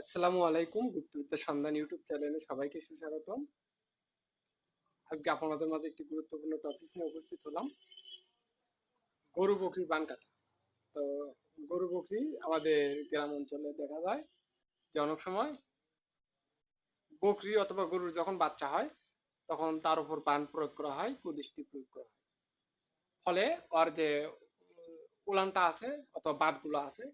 আসসালামু আলাইকুম, গুপ্তবিদ্যা সন্ধান ইউটিউব চ্যানেলে সবাইকে সুস্বাগতম। আজকে আপনাদের মাঝে একটি গুরুত্বপূর্ণ টপিক নিয়ে উপস্থিত হলাম। গরু বান কাটা। তো গরু, বকরি আমাদের গ্রাম অঞ্চলে দেখা যায় যে অনেক সময় বকরি অথবা গরুর যখন বাচ্চা হয়, তখন তার উপর বান প্রয়োগ করা হয়, কুদৃষ্টি প্রয়োগ করা হয়। ফলে ওর যে উলানটা আছে অথবা বাটগুলো আছে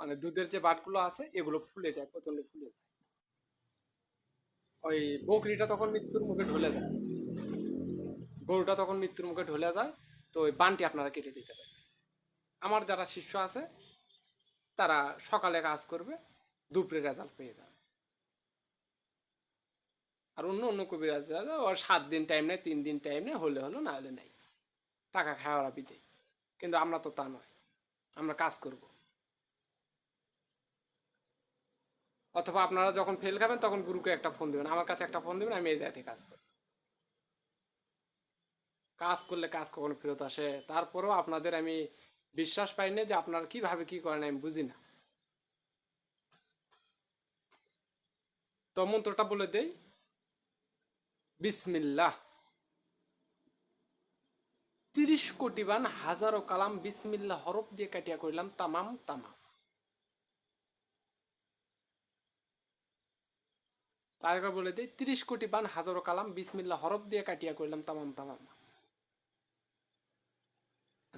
মানে দুধের যে বাটগুলো আছে, এগুলো ফুলে যায় প্রচণ্ড ফুলে যায়। ওই বকরিটা তখন মৃত্যুর মুখে ঢলে যায়। গরুটা তখন মৃত্যুর মুখে ঢলে যায়, তো ওই বানটি আপনারা কেটে দিতে পারেন। আমার যারা শিষ্য আছে, তারা সকালে কাজ করবে, দুপুরে রেজাল্ট পেয়ে যাবে। আর অন্য অন্য কবিরাজ যারা ওর সাত দিন টাইম নেয়, তিন দিন টাইম নেয়, হলে হলো, না হলে নাই। টাকা খাওয়ারা বিদে কিন্তু আমরা তো তা নয়। আমরা কাজ করব। অথবা আপনারা যখন ফেল খাবেন, তখন গুরুকে একটা ফোন দেবেন। আমার কাছে একটা ফোন দেবেন, আমি এই জায়গাতে কাজ করি। কাজ করলে কাজ কখনো ফেরত আসে। তারপরেও আপনাদের আমি বিশ্বাস পাই না যে আপনারা কীভাবে কি করেন, আমি বুঝি না। তো মন্ত্রটা বলে দেই, বিসমিল্লাহ। তিরিশ কোটি বান হাজারো কালাম বিসমিল্লা হরফ দিয়ে কাটিয়া করিলাম, তামাম তামাম। তারপর বলে দিই, তিরিশ কোটি বান হাজারো কালাম বিসমিল্লা হরফ দিয়ে কাটিয়া করলাম তামাম তামাম।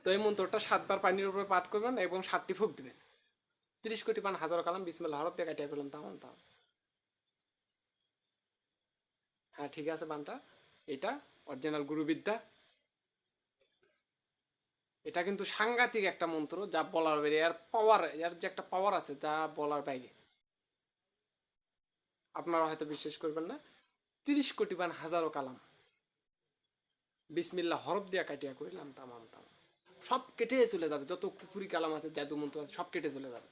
তো এই মন্ত্রটা সাতবার পানির উপরে পাঠ করবেন এবং সাতটি ফুক দিবেন। তিরিশ কোটি বান হাজারো কালাম বিসমিল্লা হরফ দিয়ে কাটিয়া করলাম তামাম তামাম। হ্যাঁ ঠিক আছে বানটা। এটা অরিজিনাল গুরুবিদ্যা। এটা কিন্তু সাংঘাতিক একটা মন্ত্র যা বলার বাইরে, এর পাওয়ার এর যে একটা পাওয়ার আছে, যা বলার বাইরে। আপনারা হয়তো বিশ্বাস করবেন না। তিরিশ কোটি বান হাজারো কালাম। বিসমিল্লা হরফ দিয়া কাটিয়া করিলাম, তামাম তাম সব কেটে চলে যাবে, যত কুকুরি কালাম আছে, জাদু মন্ত্র আছে, সব কেটে চলে যাবে।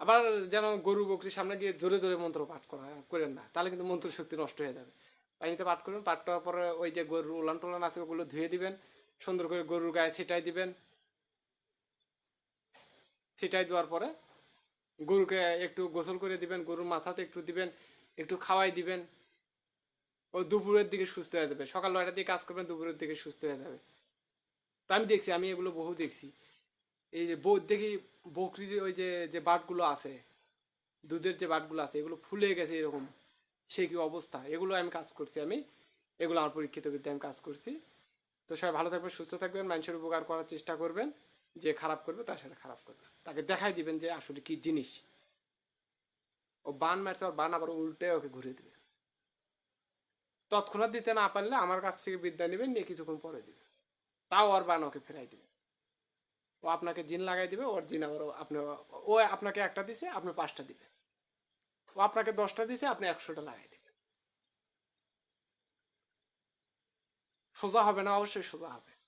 আবার যেন গরু বকরির সামনে গিয়ে জোরে জোরে মন্ত্র পাঠ করা, করেন না, তাহলে কিন্তু মন্ত্র শক্তি নষ্ট হয়ে যাবে। পানিতে পাঠ করবেন, পাঠ করার পরে ওই যে গরুর উলান টুলান আছে, ওগুলো ধুয়ে দিবেন, সুন্দর করে গরুর গায়ে ছিটাই দিবেন। ছিটাই দেওয়ার পরে গরুকে একটু গোসল করে দিবেন, গরুর মাথাতে একটু দিবেন, একটু খাওয়াই দিবেন। ও দুপুরের দিকে সুস্থ হয়ে যাবে। সকাল নয়টার দিকে কাজ করবেন, দুপুরের দিকে সুস্থ হয়ে যাবে। তা আমি দেখছি, আমি এগুলো বহু দেখছি। এই যে বউ, দেখি বকরির ওই যে যে বাটগুলো আছে, দুধের যে বাটগুলো আছে, এগুলো ফুলে গেছে এরকম। সে কি অবস্থা? এগুলো আমি কাজ করছি আমি। এগুলো আমার পরীক্ষিত বিদ্যায় আমি কাজ করছি। তো সবাই ভালো থাকবেন, সুস্থ থাকবেন, মানুষের উপকার করার চেষ্টা করবেন। যে খারাপ করবে তার সাথে খারাপ করবে। তাকে দেখাই দিবেন যে আসলে কি জিনিস। ও বান মারছে আর বান আবার উল্টে ওকে ঘুরে দিবে। তৎক্ষণাৎ দিতে না পারলে আমার কাছ থেকে বিদ্যা নেবেন, নিয়ে কিছুক্ষণ পরে দিবে তাও আর বান ওকে ফেরাই দিবে। ও আপনাকে জিন লাগাই দিবে, ওর জিন আবার আপনি, ও আপনাকে একটা দিছে, আপনি পাঁচটা দিবে ও আপনাকে দশটা দিছে, আপনি একশোটা লাগাই দিবেন। সোজা হবে না? অবশ্যই সোজা হবে।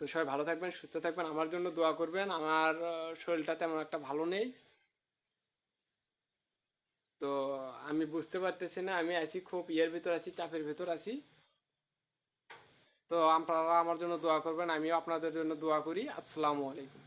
তো সবাই ভালো থাকবেন, সুস্থ থাকবেন। আমার জন্য দোয়া করবেন। আমার শরীরটা তেমন একটা ভালো নেই। তো আমি বুঝতে পারতেছি না। আমি আছি খুব ইয়ের ভিতর আছি, চাপের ভিতর আছি। তো আপনারা আমার জন্য দোয়া করবেন। আমিও আপনাদের জন্য দোয়া করি। আসসালামু আলাইকুম।